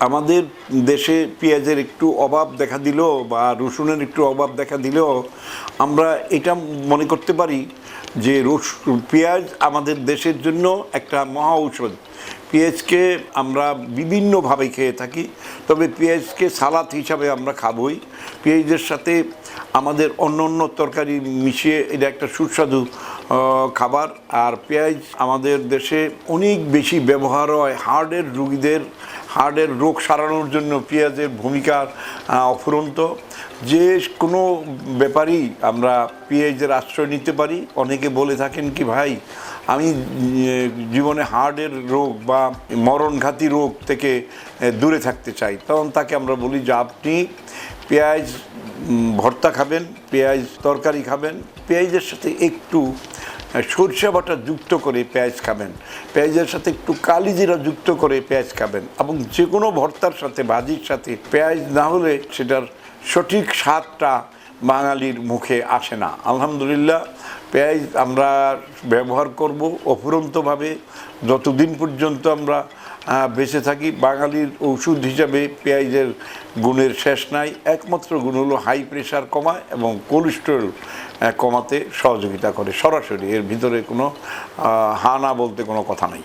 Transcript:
আমাদের দেশে পেঁয়াজের একটু অভাব দেখা দিল বা রসুনের একটু অভাব দেখা দিলেও আমরা এটা মনে করতে পারি যে রস, পেঁয়াজ আমাদের দেশের জন্য একটা মহা ঔষধ। পেঁয়াজকে আমরা বিভিন্নভাবে খেয়ে থাকি, তবে পেঁয়াজকে সালাদ হিসাবে আমরা খাবই। পেঁয়াজের সাথে আমাদের অন্য অন্য তরকারি মিশিয়ে এটা একটা সুস্বাদু খাবার। আর পেঁয়াজ আমাদের দেশে অনেক বেশি ব্যবহার হয় হার্টের রুগীদের হার্টের রোগ সারানোর জন্য পেঁয়াজের ভূমিকা অফুরন্ত। যে কোনো ব্যাপারই আমরা পেঁয়াজের আশ্রয় নিতে পারি। অনেকে বলে থাকেন কি, ভাই, আমি জীবনে হার্টের রোগ বা মরণঘাতী রোগ থেকে দূরে থাকতে চাই। তখন তাকে আমরা বলি যে, আপনি পেঁয়াজ ভর্তা খাবেন, পেঁয়াজ তরকারি খাবেন। পেঁয়াজের সাথে একটু সরষে বাটা যুক্ত করে পেঁয়াজ খাবেন। পেঁয়াজের সাথে একটু কালি জিরা যুক্ত করে পেঁয়াজ খাবেন এবং যে কোনো ভর্তার সাথে, ভাজির সাথে পেঁয়াজ না হলে সেটার সঠিক স্বাদটা বাঙালির মুখে আসে না। আলহামদুলিল্লাহ পেঁয়াজ আমরা ব্যবহার করব অফুরন্তভাবে। যতদিন পর্যন্ত আমরা বেঁচে থাকি বাঙালির ওষুধ হিসাবে পেঁয়াজের গুণের শেষ নাই। একমাত্র গুণ হলো হাই প্রেশার কমায় এবং কোলেস্ট্রল কমাতে সহযোগিতা করে। সরাসরি এর ভিতরে কোনো আহ, হা না বলতে কোনো কথা নাই।